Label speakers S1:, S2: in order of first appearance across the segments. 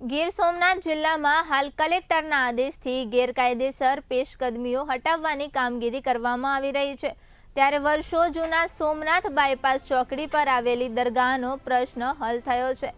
S1: ગીર સોમનાથ જિલ્લામાં હાલ કલેક્ટરના આદેશથી ગેરકાયદેસર પેશકદમીઓ હટાવવાની કામગીરી કરવામાં આવી રહી છે. ત્યારે વર્ષો જૂના સોમનાથ બાયપાસ ચોકડી પર આવેલી દરગાહનો પ્રશ્ન હલ થયો છે.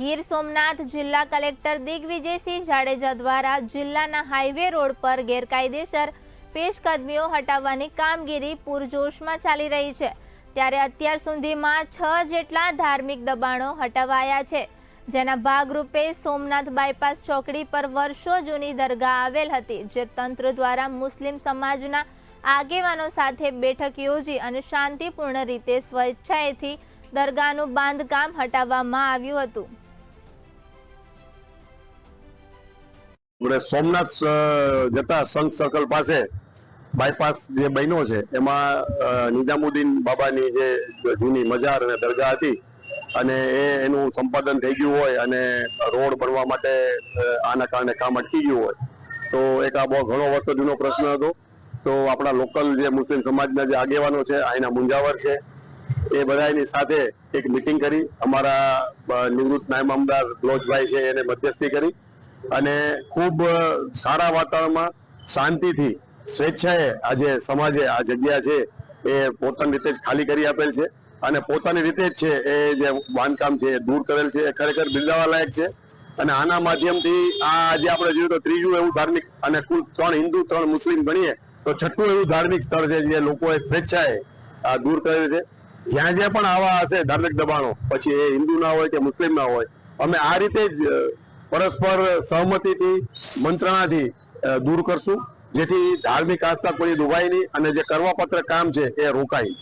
S1: ગીર સોમનાથ જિલ્લા કલેક્ટર દિગ્વિજયસિંહ જાડેજા દ્વારા જિલ્લાના હાઈવે રોડ પર ગેરકાયદેસર પેશકદમીઓ હટાવવાની કામગીરી પૂરજોશમાં ચાલી રહી છે. ત્યારે અત્યાર સુધીમાં છ જેટલા ધાર્મિક દબાણો હટાવાયા છે. જેના ભાગરૂપે સોમનાથ બાયપાસ ચોકડી પર વર્ષો જૂની દરગાહ આવેલ હતી, જે તંત્ર દ્વારા મુસ્લિમ સમાજના આગેવાનો સાથે બેઠક યોજી અને શાંતિપૂર્ણ રીતે સ્વેચ્છાએથી દરગાહનું બાંધકામ હટાવવામાં આવ્યું હતું.
S2: સોમનાથ જતા સંઘ સર્કલ પાસે બાયપાસ જે બન્યો છે, એમાં નિઝામુદ્દીન બાબાની જે જૂની મજાર અને દરગાહ હતી અને એ એનું સંપાદન થઈ ગયું હોય અને રોડ બનવા માટે આના કારણે કામ અટકી ગયું હોય, તો એક આ બહુ ઘણો વર્ષો જૂનો પ્રશ્ન હતો. તો આપણા લોકલ જે મુસ્લિમ સમાજના જે આગેવાનો છે અહીંના મુંજાવર છે, એ બધાની સાથે એક મિટિંગ કરી. અમારા નિવૃત્ત નાયબ અમદાર લોજભાઈ છે, એને મધ્યસ્થી કરી. અને ખૂબ સારા વાતાવરણમાં શાંતિથી સ્વેચ્છાએ આજે સમાજે આ જગ્યા છે, એ પોતાની રીતે જ ખાલી કરી આપેલ છે. અને પોતાની રીતે જ છે, એ જે બાંધકામ છે દૂર કરેલ છે, એ ખરેખર બિરદાવા લાયક છે. અને આના માધ્યમથી આ આજે આપણે જોયું તો ત્રીજું એવું ધાર્મિક અને કુલ ત્રણ હિન્દુ, ત્રણ મુસ્લિમ ગણીએ, તો છઠ્ઠું એવું ધાર્મિક સ્થળ છે જે લોકોએ સ્વેચ્છાએ આ દૂર કરેલ છે. જ્યાં જ્યાં પણ આવા હશે, ધાર્મિક દબાણો, પછી એ હિન્દુ ના હોય કે મુસ્લિમ ના હોય, અમે આ રીતે જ પરસ્પર સહમતિથી, મંત્રણાથી દૂર કરશું. જેથી ધાર્મિક આસ્થા કોઈ દુભાય નહીં અને જે કરવાપત્ર કામ છે, એ રોકાય.